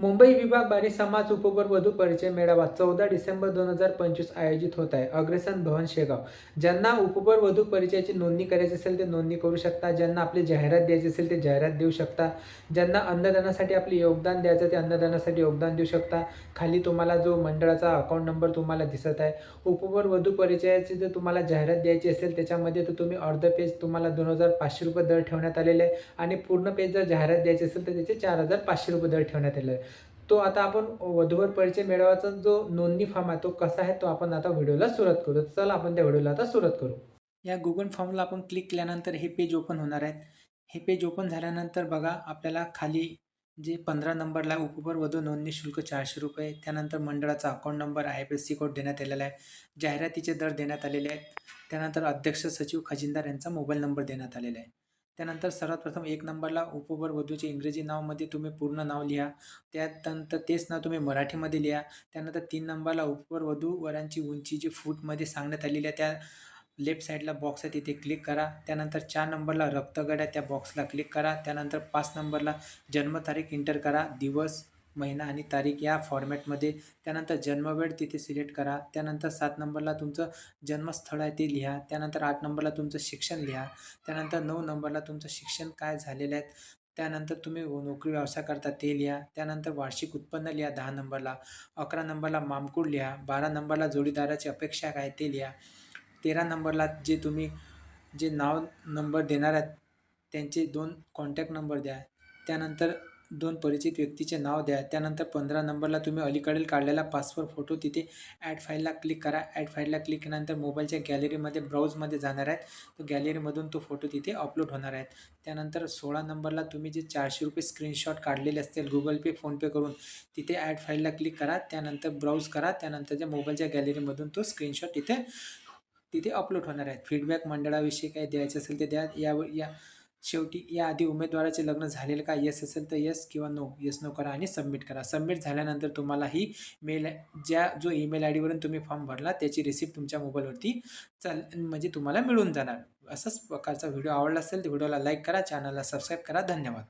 मुंबई विभाग बारी समाज उपवर वधू परिचय मेळावा चौदा डिसेंबर दोन हजार पंचवीस आयोजित होत आहे. अग्रसन भवन शेगाव. ज्यांना उपवर वधू परिचयाची नोंदणी करायची असेल ते नोंदणी करू शकता. ज्यांना आपली जाहिरात द्यायची असेल ते जाहिरात देऊ शकता. ज्यांना अन्नदानासाठी आपले योगदान द्यायचं ते अन्नदानासाठी योगदान देऊ शकता. खाली तुम्हाला जो मंडळाचा अकाउंट नंबर तुम्हाला दिसत आहे. उपवर वधू परिचयाची जर तुम्हाला जाहिरात द्यायची असेल त्याच्यामध्ये तर तुम्ही अर्ध पेज तुम्हाला दोन हजार पाचशे रुपये दर ठेवण्यात आलेले आहे. आणि पूर्ण पेज जर जाहिरात द्यायची असेल तर त्याचे चार हजार पाचशे रुपये दर ठेवण्यात आलेले आहे. तो आता आपण वधूवर परिचय मिळवायचा जो नोंदणी फॉर्म आहे तो कसा आहे तो आपण आता व्हिडिओला सुरुवात करू. चला आपण त्या व्हिडिओला आता सुरुवात करू. या गुगल फॉर्मला आपण क्लिक केल्यानंतर हे पेज ओपन होणार आहेत हे पेज ओपन झाल्यानंतर बघा आपल्याला खाली जे पंधरा नंबरला उपवर वधू नोंदणी शुल्क चारशे रुपये त्यानंतर मंडळाचा account number I F S C code देण्यात आलेला आहे जाहिरातीचे दर देण्यात आलेले आहेत त्यानंतर अध्यक्ष सचिव खजिनदार यांचा मोबाईल नंबर देण्यात आलेला आहे. त्यानंतर सर्वात प्रथम एक नंबरला उपवर वधूचे इंग्रजी नावामध्ये तुम्ही पूर्ण नाव लिहा. त्यानंतर तेच नाव तुम्ही मराठीमध्ये लिहा. त्यानंतर तीन नंबरला उपवर वधू वरांची उंची जी फूटमध्ये सांगण्यात आलेली आहे. त्या लेफ्ट साईडला बॉक्स आहे तिथे क्लिक करा. त्यानंतर चार नंबरला रक्तगड आहे त्या बॉक्सला क्लिक करा. त्यानंतर पाच नंबरला जन्मतारीख इंटर करा. दिवस महिना आणि तारीख या फॉर्मॅटमध्ये त्यानंतर जन्मवेळ तिथे सिलेक्ट करा. त्यानंतर सात नंबरला तुमचं जन्मस्थळ आहे ते लिहा. त्यानंतर आठ नंबरला तुमचं शिक्षण लिहा. त्यानंतर नऊ नंबरला तुमचं शिक्षण काय झालेलं आहे. त्यानंतर तुम्ही नोकरी व्यवसाय करता ते लिहा. त्यानंतर वार्षिक उत्पन्न लिहा दहा नंबरला. अकरा नंबरला मामकूड लिहा. बारा नंबरला जोडीदाराची अपेक्षा काय ते लिहा. तेरा नंबरला जे तुम्ही जे नाव नंबर देणार आहेत त्यांचे दोन कॉन्टॅक्ट नंबर द्या. त्यानंतर दोन परिचित व्यक्तीचे नाव द्या. त्यानंतर पंधरा नंबरला तुम्ही अलीकडील काढलेला पासपोर्ट फोटो तिथे ॲड फाईलला क्लिक करा. ॲड फाईलला क्लिक केल्यानंतर मोबाईलच्या गॅलरीमध्ये ब्राऊजमध्ये जाणार आहेत. तो गॅलरीमधून तो फोटो तिथे अपलोड होणार आहेत. त्यानंतर सोळा नंबरला तुम्ही जे चारशे रुपये स्क्रीनशॉट काढलेले असतील गुगल पे फोनपे करून तिथे ॲड फाईलला क्लिक करा. त्यानंतर ब्राऊज करा. त्यानंतर त्या मोबाईलच्या गॅलरीमधून तो स्क्रीनशॉट तिथे तिथे अपलोड होणार आहेत. फीडबॅक मंडळाविषयी काय द्यायचं असेल ते द्या. या या शेवटी याआधी उमेदवाराचे लग्न झालेलं का येस असेल तर येस किंवा नो येस नो करा आणि सबमिट करा. सबमिट झाल्यानंतर तुम्हाला ही मेल ज्या जो ईमेल आय डीवरून तुम्ही फॉर्म भरला त्याची रिसिप्ट तुमच्या मोबाईलवरती चाल म्हणजे तुम्हाला मिळून जाणार. असाच प्रकारचा व्हिडिओ आवडला असेल तर व्हिडिओला लाईक करा चॅनलला सबस्क्राईब करा. धन्यवाद.